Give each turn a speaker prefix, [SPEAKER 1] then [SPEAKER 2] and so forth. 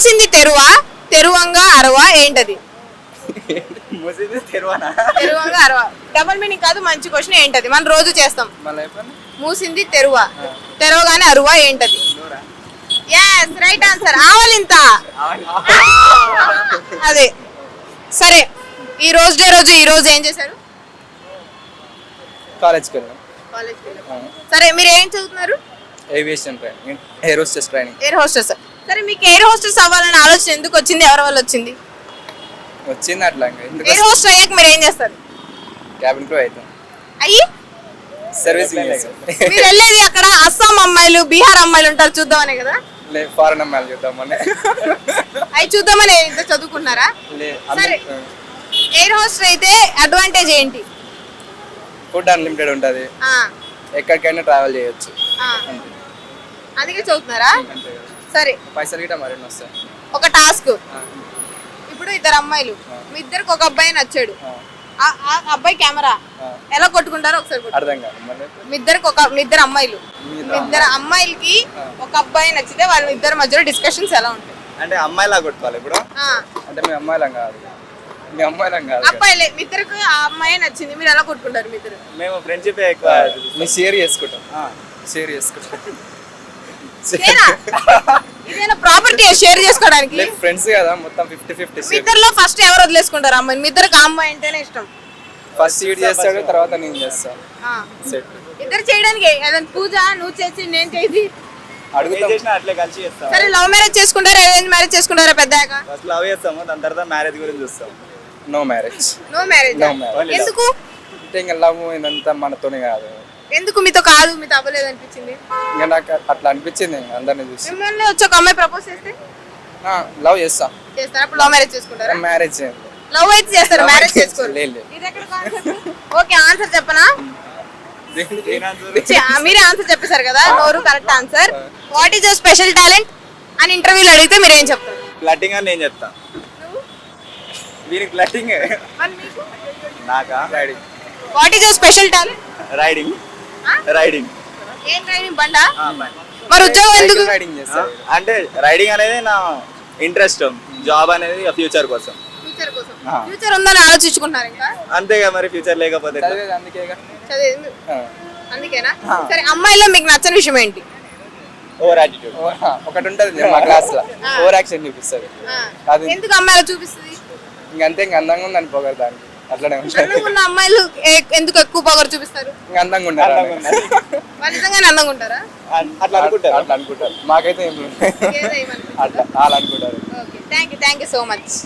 [SPEAKER 1] మూసింది తెరువా? తెరువంగా అరవా? ఏంటది?
[SPEAKER 2] ముసిది తెరవనా?
[SPEAKER 1] తెరువంగా అరవా. Double meaning కాదు మంచి క్వశ్చన్ ఏంటది? మనం రోజు చేస్తాం. మూసింది తెరువా. తెరవగానే అరువా ఏంటది? ఎస్ రైట్ ఆన్సర్ ఆవలింత అదే. సరే ఈ రోజు డే రోజు ఈ రోజు ఏం చేశారు?
[SPEAKER 2] కాలేజ్కి వెళ్ళాం.
[SPEAKER 1] కాలేజ్కి వెళ్ళారు. సరే మీరు ఏం చదువుతున్నారు?
[SPEAKER 2] Aviation training air hostess training
[SPEAKER 1] air hostess సరే మీకు ఎయిర్ హోస్టెస్ అవ్వాలనే ఆలోచన ఎందుకు వచ్చింది? ఎవరి వల్ల వచ్చింది?
[SPEAKER 2] వచ్చింది అట్లా ఇంకా. ఎందుకు
[SPEAKER 1] ఎయిర్ హోస్ట్ అయ్యాక మీరు ఏం చేస్తారు?
[SPEAKER 2] క్యాబిన్ క్రూ అవుతాం
[SPEAKER 1] అయ్యి?
[SPEAKER 2] సర్వీసింగ్
[SPEAKER 1] మీరు వెళ్ళేది అక్కడ అస్సాం అమ్మాయిలు బీహార్ అమ్మాయిలు ఉంటారు చూద్దామనే కదా?
[SPEAKER 2] లే ఫారెన్ అమ్మాయిలు చూద్దాం మొన్న
[SPEAKER 1] అవి చూద్దామని ఇంత చదువుకున్నారా?
[SPEAKER 2] లే
[SPEAKER 1] సరే. ఎయిర్ హోస్ట్ అయితే అడ్వాంటేజ్ ఏంటి?
[SPEAKER 2] ఫుడ్ అన్లిమిటెడ్ ఉంటుంది.
[SPEAKER 1] ఆ,
[SPEAKER 2] ఎక్కడికైనా ట్రావెల్ చేయొచ్చు.
[SPEAKER 1] ఆ. అందుకే చదువుతున్నారా?
[SPEAKER 2] అంతే కదా.
[SPEAKER 1] సరే.
[SPEAKER 2] పైసలు గిట్ట మరిన్ని వస్తాయి.
[SPEAKER 1] ఒక టాస్క్. ఇప్పుడు ఇద్దరు అమ్మాయిలు. మీ ఇద్దరికి ఒక అబ్బాయి నచ్చాడు.
[SPEAKER 2] ఆ,
[SPEAKER 1] అబ్బాయి కెమెరా. ఎలా కొట్టుకుంటారో ఒకసారి కొట్టు.
[SPEAKER 2] అర్థం కాదు
[SPEAKER 1] మీ ఇద్దరికి ఒక మీ ఇద్దరు అమ్మాయిలు.
[SPEAKER 2] మీ ఇద్దరు
[SPEAKER 1] అమ్మాయిలకి ఒక అబ్బాయి నచ్చితే వాళ్ళ ఇద్దరి మధ్యలో డిస్కషన్స్ ఎలా ఉంటాయి?
[SPEAKER 3] అంటే అమ్మాయిలా కొట్టుకోవాలి ఇప్పుడు?
[SPEAKER 2] అంటే మీ అమ్మాయిలం కాదు. మీ అమ్మాయిలం కాదు.
[SPEAKER 1] అబ్బాయిలే మీ ఇద్దరికి ఆ అమ్మాయి నచ్చింది. మీరు ఎలా కొట్టుకుంటారు మీ ఇద్దరు?
[SPEAKER 3] మేము ఫ్రెండ్షిప్ ఎక్కువ
[SPEAKER 2] మీ షేర్ చేసుకుంటాం
[SPEAKER 3] ఆ.
[SPEAKER 2] షేర్ చేసుకుంటాం
[SPEAKER 1] ఇదేనా? ఇదేనా ప్రాపర్టీ షేర్ చేసుకోవడానికి?
[SPEAKER 2] ఫ్రెండ్స్ కదా మొత్తం ఫిఫ్టీ ఫిఫ్టీ
[SPEAKER 1] మీ ఇద్దరిలో ఫస్ట్ ఎవరు వదిలేసుకుంటారు అమ్మాయిని మీ ఇద్దరికి ఆ అమ్మాయి అంటేనే ఇష్టం.
[SPEAKER 2] ఫస్ట్ సీట్ చేస్తాడు తర్వాత నేను చేస్తాను
[SPEAKER 1] ఇద్దరు చేయడానికి ఏదైనా పూజ నువ్వు చేసి నేను చేసి. సరే లవ్ మ్యారేజ్ చేసుకుంటారా? అరేంజ్ మ్యారేజ్ చేసుకుంటారా పెద్దగా
[SPEAKER 3] ఫస్ట్ లవ్ చేస్తాము దాని తర్వాత మ్యారేజ్ గురించి చూస్తాం
[SPEAKER 2] no marriage
[SPEAKER 1] no marriage
[SPEAKER 2] No marriage.
[SPEAKER 1] ఎందుకు?
[SPEAKER 2] అంటే ఇంకా లవ్ ఇదంతా మనతోనే కాదు.
[SPEAKER 1] ఎందుకు మీతో కాదు మీతో అవ్వలేదు అనిపించింది?
[SPEAKER 2] ఇంకా నాకు అట్లా అనిపించింది అందరిని చూసి.
[SPEAKER 1] మిమ్మల్ని వచ్చి ఒక అమ్మాయి ప్రపోజ్ చేస్తే?
[SPEAKER 2] లవ్ చేస్తా.
[SPEAKER 1] చేస్తారా? అప్పుడు లవ్ మ్యారేజ్ చేసుకుంటారా?
[SPEAKER 2] మ్యారేజ్
[SPEAKER 1] లవ్ అయితే చేస్తారు? మ్యారేజ్ చేసుకోరు.
[SPEAKER 2] లేదు, లేదు.
[SPEAKER 1] ఇది ఎక్కడ కాన్సెప్ట్ ఓకే ఆన్సర్ చెప్పనా? మీరే ఆన్సర్ చెప్పేశారు కదా? నోరు correct answer what is your special talent అని ఇంటర్వ్యూలో అడిగితే మీరు ఏం చెప్తారు?
[SPEAKER 3] ఫ్లట్టింగ్ అని నేను చెప్తా.
[SPEAKER 1] మరి మీకు
[SPEAKER 3] నాకా?
[SPEAKER 2] Daddy
[SPEAKER 1] what is your special talent
[SPEAKER 3] riding riding
[SPEAKER 1] ఏం ట్రైనింగ్ బండా? మరి ఉద్యోగం ఎందుకు?
[SPEAKER 2] రైడింగ్ చేస్తాడు
[SPEAKER 3] అంటే రైడింగ్ అనేది నా ఇంట్రెస్ట్ జాబ్ అనేది ఫ్యూచర్ కోసం.
[SPEAKER 1] ఫ్యూచర్ కోసం.
[SPEAKER 3] ఆ.
[SPEAKER 1] ఫ్యూచర్ ఉందని ఆలోచించుకుంటున్నారు ఇంకా?
[SPEAKER 3] అంతేగా మరి ఫ్యూచర్ లేకపోతే.
[SPEAKER 1] అందుకేనా? సరే అమ్మాయిలో మీకు నచ్చని విషయం ఏంటి?
[SPEAKER 3] ఓవర్ యాటిట్యూడ్
[SPEAKER 2] ఒకటి ఉంటుంది మా
[SPEAKER 1] క్లాస్లో.
[SPEAKER 2] ఓవర్ యాక్షన్ చూపిస్తుంది.
[SPEAKER 1] ఎందుకు అమ్మాయిలు చూపిస్తుంది?
[SPEAKER 2] ఇంకంతే ఇంక అందంగా ఉందని పోగలరు దానికి. అట్లనే
[SPEAKER 1] అందంగా ఉన్న అమ్మాయిలు ఏ- ఎందుకు ఎక్కువ పొగరు చూపిస్తారు?
[SPEAKER 2] ఇంక అందంగా ఉంటారు
[SPEAKER 1] వాళ్ళు నిజంగానే అందంగా ఉంటారా?
[SPEAKER 3] అట్లా అనుకుంటారు?
[SPEAKER 2] అట్లా అనుకుంటారు. మాకైతే ఏం లేదు.
[SPEAKER 1] ఏదో ఏమనుకుంటారు.
[SPEAKER 2] అట్లా వాళ్ళు అనుకుంటారు.
[SPEAKER 1] Okay thank you thank you so much